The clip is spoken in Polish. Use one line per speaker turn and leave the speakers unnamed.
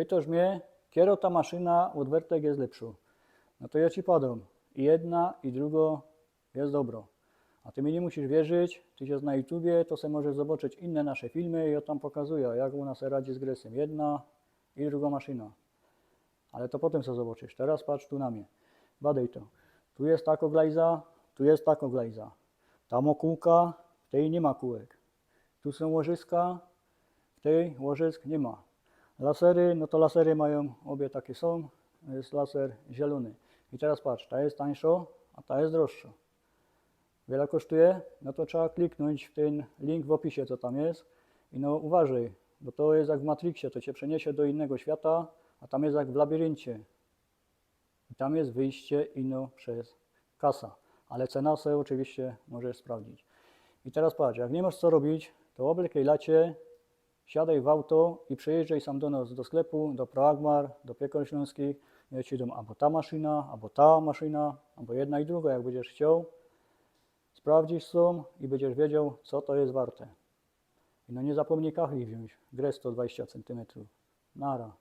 pytasz mnie, kiero ta maszyna od Wertek jest lepsza. No to ja ci podam. I jedna, i druga jest dobro. A ty mi nie musisz wierzyć, ty jest na YouTubie, to sobie możesz zobaczyć inne nasze filmy i ja tam pokazuję, jak u nas radzi z gresem. Jedna i druga maszyna. Ale to potem co zobaczysz. Teraz patrz tu na mnie. Badaj to. Tu jest tako glajza, tu jest tako glajza. Tam o kółka, w tej nie ma kółek. Tu są łożyska, w tej łożysk nie ma. Lasery, no to lasery mają, obie takie są. Jest laser zielony. I teraz patrz, ta jest tańsza, a ta jest droższa. Wiele kosztuje? No to trzeba kliknąć w ten link w opisie, co tam jest. I no uważaj, bo to jest jak w Matrixie, to cię przeniesie do innego świata, a tam jest jak w labiryncie. I tam jest wyjście ino przez kasa. Ale cena sobie oczywiście możesz sprawdzić. I teraz patrz, jak nie masz co robić, to oblekaj lacie, siadaj w auto i przyjeżdżaj sam do nas do sklepu, do Proagmar, do Piekor Śląskich. Ja ci dam albo ta maszyna, albo ta maszyna, albo jedna i druga, jak będziesz chciał. Sprawdzisz są i będziesz wiedział, co to jest warte. I no nie zapomnij kachli wziąć, grę 120 cm. Nara.